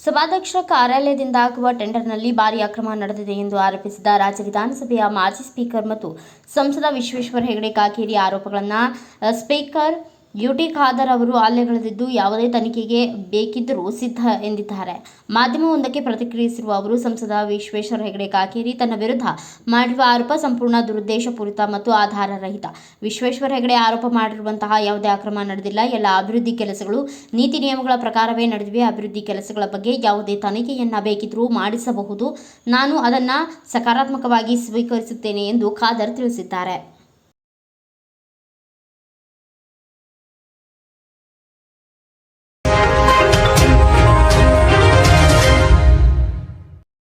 ಸಭಾಧ್ಯಕ್ಷರ ಕಾರ್ಯಾಲಯದಿಂದ ಆಗುವ ಟೆಂಡರ್ನಲ್ಲಿ ಭಾರಿ ಅಕ್ರಮ ನಡೆದಿದೆ ಎಂದು ಆರೋಪಿಸಿದ ರಾಜ್ಯ ವಿಧಾನಸಭೆಯ ಮಾಜಿ ಸ್ಪೀಕರ್ ಮತ್ತು ಸಂಸದ ವಿಶ್ವೇಶ್ವರ ಹೆಗಡೆ ಕಾಗೇರಿ ಆರೋಪಗಳನ್ನು ಸ್ಪೀಕರ್ ಯುಟಿ ಖಾದರ್ ಅವರು ಅಲ್ಲೆಗಳೆದಿದ್ದು ಯಾವುದೇ ತನಿಖೆಗೆ ಬೇಕಿದ್ದರೂ ಸಿದ್ಧ ಎಂದಿದ್ದಾರೆ. ಮಾಧ್ಯಮವೊಂದಕ್ಕೆ ಪ್ರತಿಕ್ರಿಯಿಸಿರುವ ಅವರು, ಸಂಸದ ವಿಶ್ವೇಶ್ವರ ಹೆಗಡೆ ಕಾಗೇರಿ ತನ್ನ ವಿರುದ್ಧ ಮಾಡಿರುವ ಆರೋಪ ಸಂಪೂರ್ಣ ದುರುದ್ದೇಶಪೂರಿತ ಮತ್ತು ಆಧಾರರಹಿತ. ವಿಶ್ವೇಶ್ವರ ಹೆಗಡೆ ಆರೋಪ ಮಾಡಿರುವಂತಹ ಯಾವುದೇ ಅಕ್ರಮ ನಡೆದಿಲ್ಲ. ಎಲ್ಲ ಅಭಿವೃದ್ಧಿ ಕೆಲಸಗಳು ನೀತಿ ನಿಯಮಗಳ ಪ್ರಕಾರವೇ ನಡೆದಿವೆ. ಅಭಿವೃದ್ಧಿ ಕೆಲಸಗಳ ಬಗ್ಗೆ ಯಾವುದೇ ತನಿಖೆಯನ್ನು ಬೇಕಿದ್ದರೂ ಮಾಡಿಸಬಹುದು. ನಾನು ಅದನ್ನು ಸಕಾರಾತ್ಮಕವಾಗಿ ಸ್ವೀಕರಿಸುತ್ತೇನೆ ಎಂದು ಖಾದರ್ ತಿಳಿಸಿದ್ದಾರೆ.